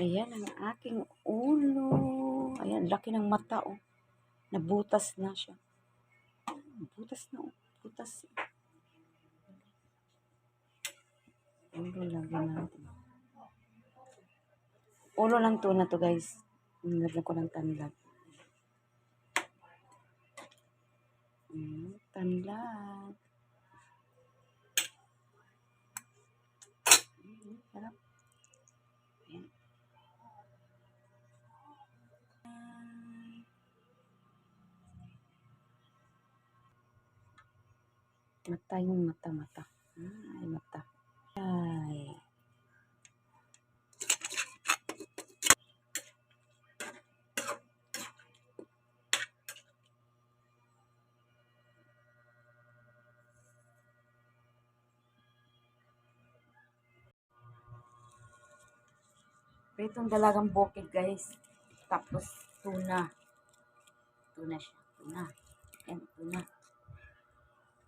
Ayan ang aking ulo. Ayan, laki ng mata, oh. Nabutas na siya. Butas na, oh. Butas. Ulo lagyan natin. Ulo ng tuna to, guys. Nilagyan ko ng tanlag. Mm, tanlag. Mm. Mata yung mata, mata. Ay, mata. Ay. Pritong dalagang bukid, guys. Tapos, tuna. Tuna siya. Tuna. Ayan, tuna.